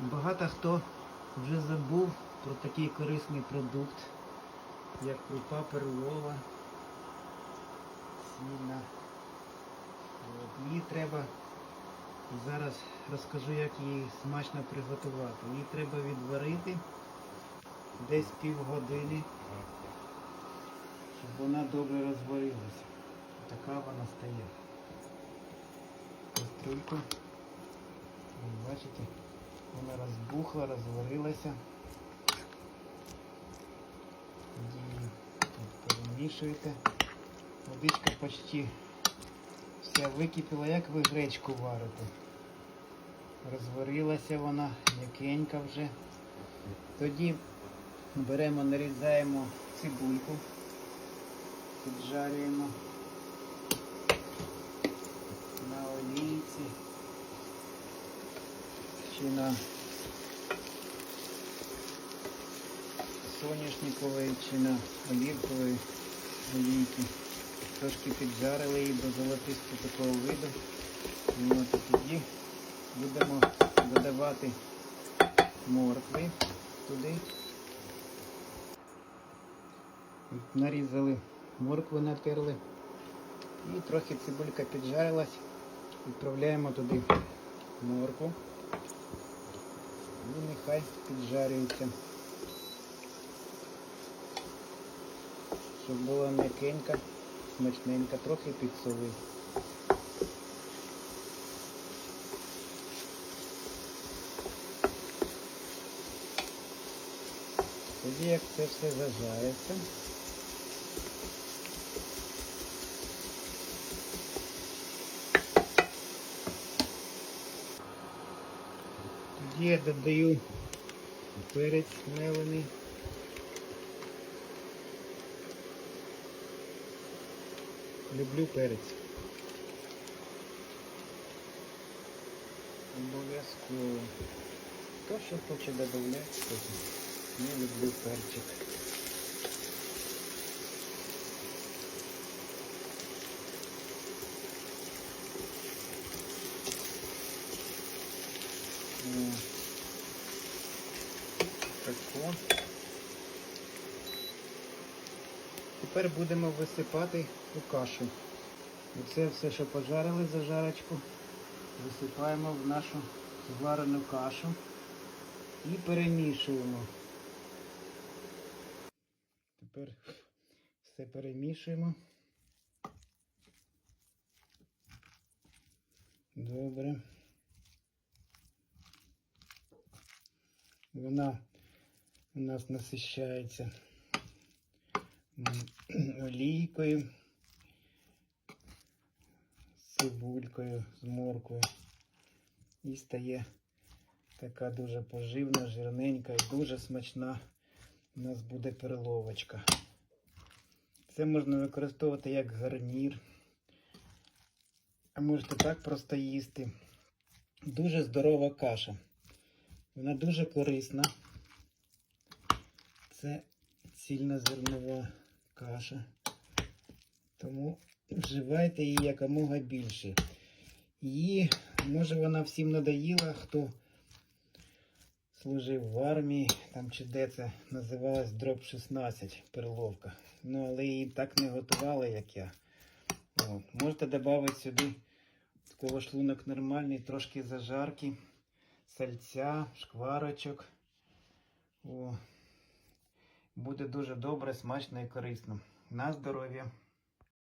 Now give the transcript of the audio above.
Багато хто вже забув про такий корисний продукт, як крупа перлова. От, Її треба, зараз розкажу, як її смачно приготувати. Її треба відварити десь півгодини, щоб вона добре розварилася. Така вона стає. Кастрюльку. Бачите? Розбухла, розварилася. Її перемішуєте. Водичка почти вся википіла, як ви гречку варите. Розварилася вона, м'якенька вже. Тоді беремо, нарізаємо цибульку, піджарюємо на олійці чи на соняшникової чи на олівкової олійки. Трошки піджарили її до золотистого такого виду. І от тоді будемо додавати моркви туди. Нарізали моркву натерли. І трохи цибулька піджарилась. Відправляємо туди моркву. І нехай піджарюється. Щоб була м'якенька, смачненька, трохи підсоли. Тоді як це все зажариться, тоді я додаю перець мелений. Люблю перець. Обов'язково. Хто що хоче потім. Я люблю перчик. О. Тако. Тепер будемо висипати у кашу. Оце все, що пожарили за жарочку, висипаємо в нашу зварену кашу і перемішуємо. Тепер все перемішуємо. Добре. Вона у нас насищається олійкою, цибулькою, з моркою. І стає така дуже поживна, жирненька і дуже смачна у нас буде перловочка. Це можна використовувати як гарнір. А можете так просто їсти. Дуже здорова каша. Вона дуже корисна. Це цільнозернова каша. Тому вживайте її якомога більше. Її, може вона всім надоїла, хто служив в армії, там чи де це називалось дроп 16 перловка. Ну, але її так не готували, як я. От. Можете додати сюди, в кого шлунок нормальний, трошки зажарки, сальця, шкварочок. О. Буде дуже добре, смачно і корисно. На здоров'я!